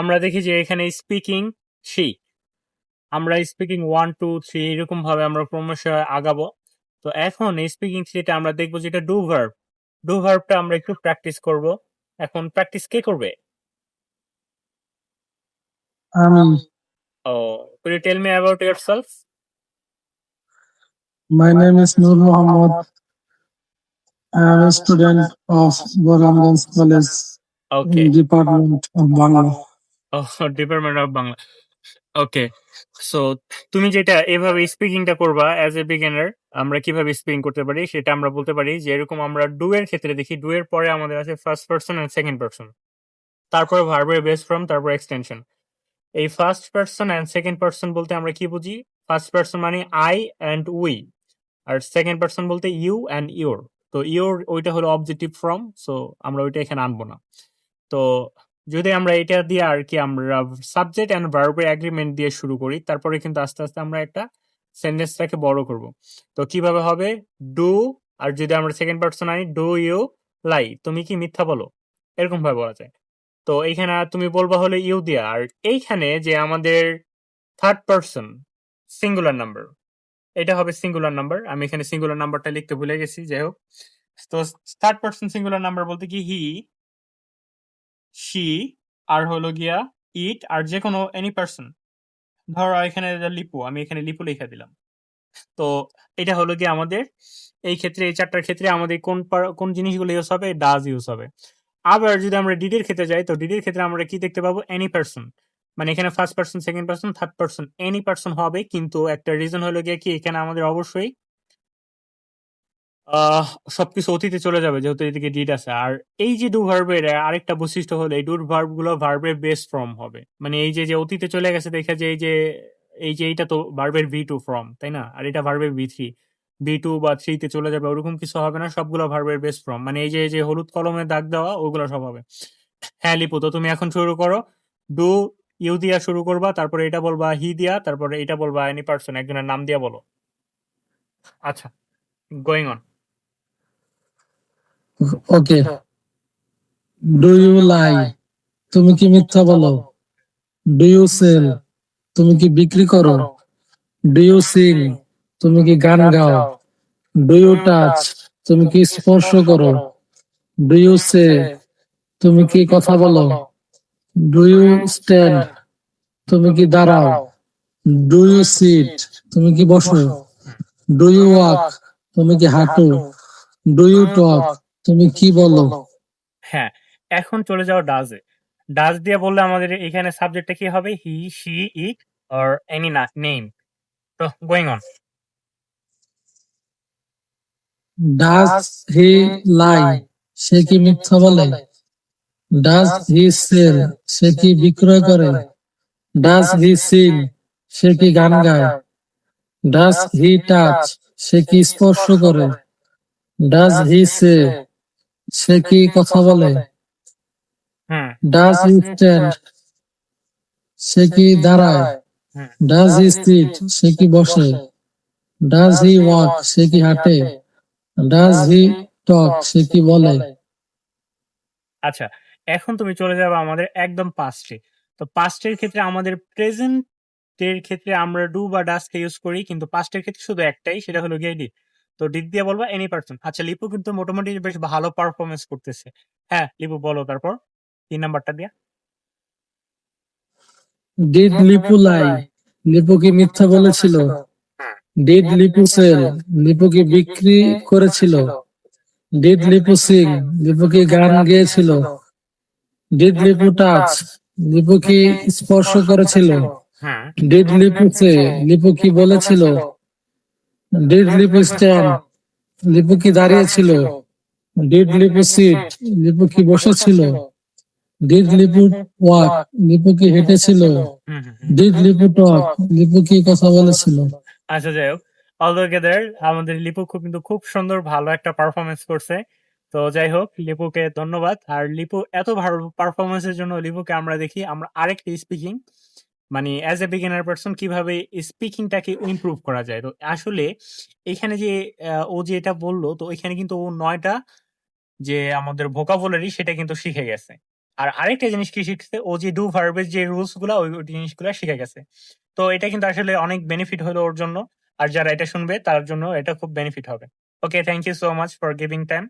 আমরা দেখি যে এখানে স্পিকিং সি আমরা স্পিকিং ওয়ান টু থ্রি এরকম ভাবে আমরা ক্রমশ আগাবো। তো এখন স্পিকিং থ্রিতে আমরা দেখব যেটা ডু ভার্ব ডু ভার্বটা আমরা একটু প্র্যাকটিস করব। এখন প্র্যাকটিস কে করবে? আমি ও could you tell me about yourself? My name is Nur Muhammad. I am a student of Boramganj College, okay. Department of Bangla. O department of Bangla okay so তুমি যেটা এভাবে স্পিকিংটা করবা অ্যাজ এ বিগিনার আমরা কীভাবে speaking করতে পারি সেটা আমরা বলতে পারি যে এরকম আমরা ডু এর ক্ষেত্রে দেখি ডু এর পরে আমাদের আছে first person and second person তারপরে ভার্বের বেস ফর্ম তারপর এক্সটেনশন এই first person and second person বলতে আমরা কি বুঝি? ফার্স্ট পার্সন মানে আই অ্যান্ড উই আর সেকেন্ড পার্সন বলতে ইউ অ্যান্ড ইউর তো ইউর ওইটা হলো অবজেক্টিভ ফর্ম সো আমরা ওইটা এখানে আনব না। তো যদি আমরা এটা দিয়ে আর কি আমরা সাবজেক্ট অ্যান্ড ভার্বের অ্যাগ্রিমেন্ট দিয়ে শুরু করি, তারপরে কিন্তু আস্তে আস্তে আমরা একটা সেন্টেন্সটাকে বড় করব। তো কীভাবে হবে? ডু আর যদি আমরা সেকেন্ড পার্সন আনি ডু ইউ লাই তুমি কি মিথ্যা বলো? এরকম ভাবে বলা যায়। তো এইখানে তুমি বলবা হলে ইউ দিয়া। আর এইখানে যে আমাদের থার্ড পার্সন সিঙ্গুলার নাম্বার এটা হবে সিঙ্গুলার নাম্বার আমি এখানে সিঙ্গুলার নাম্বারটা লিখতে ভুলে গেছি, যাই হোক। তো থার্ড পার্সন সিঙ্গুলার নাম্বার বলতে কি? হি শি আর হলো গিয়া ইট, আর যে কোনো এনি পার্সন ধরো এখানে লিপু, আমি এখানে লিপু লিখে দিলাম। তো এটা হলো গিয়ে আমাদের, এই ক্ষেত্রে, এই চারটার ক্ষেত্রে আমাদের কোন কোন জিনিসগুলো ইউজ হবে ডাজ ইউজ হবে। আবার যদি আমরা ডিডির ক্ষেত্রে যাই, তো ডিডির ক্ষেত্রে আমরা কি দেখতে পাবো? এনি পার্সন মানে এখানে first person second person third person any person হবে, কিন্তু একটা রিজন হলো গিয়ে কি, এখানে আমাদের অবশ্যই আহ, সবকিছু অতীতে চলে যাবে, যেহেতু এদিকে ডিড আছে। আর এই যে ডু ভার্বের আরেকটা বৈশিষ্ট্য হলো এই ডু ভার্বগুলো ভার্বের বেস ফর্ম হবে। মানে এই যে যে অতীতে চলে গেছে, দেখা যায় এই যে এই যে এইটা তো ভার্বের ভি টু ফর্ম তাই না? আর এটা ভার্বের ভি থ্রি বি টু বা থ্রিতে চলে যাবে, ওরকম কিছু হবে না, সবগুলো ভার্বের বেস ফর্ম মানে এই যে যে হলুদ কলমে দাগ দেওয়া, ওগুলো সব হবে। হ্যাঁ লিপু, তো তুমি এখন শুরু করো। ডু ইউ দিয়া শুরু করবা, তারপরে এটা বলবা হি দিয়া, তারপরে এটা বলবা এনি পার্সন একজনের নাম দিয়া বলো। আচ্ছা going on okay do you lie তুমি কি মিথ্যা বলো? ডু ইউ সেল তুমি কি বিক্রি করো? ডু ইউ সিং তুমি কি গান গাও? ডু ইউ টাচ তুমি কি স্পর্শ করো? ডু ইউ সে তুমি কি কথা বলো? ডু ইউ স্ট্যান্ড তুমি কি দাঁড়াও? ডু ইউ সিট তুমি কি বসো? ডু ইউ ওয়াক তুমি কি হাঁটো? ডু ইউ টক তুমি কি বলো? হ্যাঁ এখন চলে যাও ডাজে ডাজ দিয়ে বললে আমাদের এখানে সাবজেক্টটা কি হবে he she it or any না নেম তো going on Does he lie? সে কি মিথ্যা বলে? Does he sell? সে কি বিক্রয় করে? Does he sing? সে কি গান গায়? Does হি টাচ সে কি স্পর্শ করে? Does he say? সে কি কথা বলে? হুম Does he সে কি দাঁড়ায়? হুম Does he সে কি বসে? Does he walk? সে কি হাঁটে? Does he talk? সে কি বলে? আচ্ছা এখন তুমি চলে যাবে আমাদের একদম পাস্টে তো পাস্টের ক্ষেত্রে আমাদের প্রেজেন্টের ক্ষেত্রে আমরা ডু বা ডাসকে ইউজ করি কিন্তু পাস্টের ক্ষেত্রে শুধু একটাই সেটা হলো গিয়ে ডিড তো ডিড দিয়ে বলবা এনি পার্সন আচ্ছা লিপু কিন্তু মোটামুটি বেশ ভালো পারফরমেন্স করতেছে। হ্যাঁ লিপু বলো তারপর। তিন নাম্বারটা দিয়া। Did লিপু লাই। লিপু কি মিথ্যা বলেছিল? ডিড লিপু সেল লিপু কি বিক্রি করেছিল? ডিড লিপু সিং লিপু কি গান গেয়েছিল? ডিড লিপু টাচ লিপু কি স্পর্শ করেছিল? হ্যাঁ। ডিড লিপু সে লিপু কি বলেছিল? ডিড লিপু স্ট্যান্ড লিপু কি দাঁড়িয়েছিল ডিড লিপু সিট লিপু কি বসেছিল ডিড লিপু ওয়াক লিপু কি হেঁটেছিল। ডিড লিপু টক লিপু কি কথা বলেছিল? আচ্ছা যাই হোক। অল টুগেদার আমাদের লিপু খুব কিন্তু খুব সুন্দর, ভালো একটা পারফরমেন্স করছে। তো যাই হোক, লিপুকে ধন্যবাদ। আর লিপু এত ভালো পারফরমেন্সের জন্য লিপুকে আমরা দেখি। আমরা আরেকটা স্পিকিং মানে অ্যাজ এ বিগিনার পার্সন কীভাবে স্পিকিংটাকে ইমপ্রুভ করা যায়? তো আসলে এখানে যে আহ, ও যে এটা বলল তো এখানে কিন্তু ও নয়টা যে আমাদের ভোকাবুলারি সেটা কিন্তু শিখে গেছে। আর আরেকটা জিনিস কি শিখছে? ও যে ডু ভার্বের যে রুলসগুলা ওই ওই জিনিসগুলো শিখে গেছে। তো এটা কিন্তু আসলে অনেক বেনিফিট হলো ওর জন্য। আর যারা এটা শুনবে তার জন্য এটা খুব বেনিফিট হবে। Okay thank you so much for giving time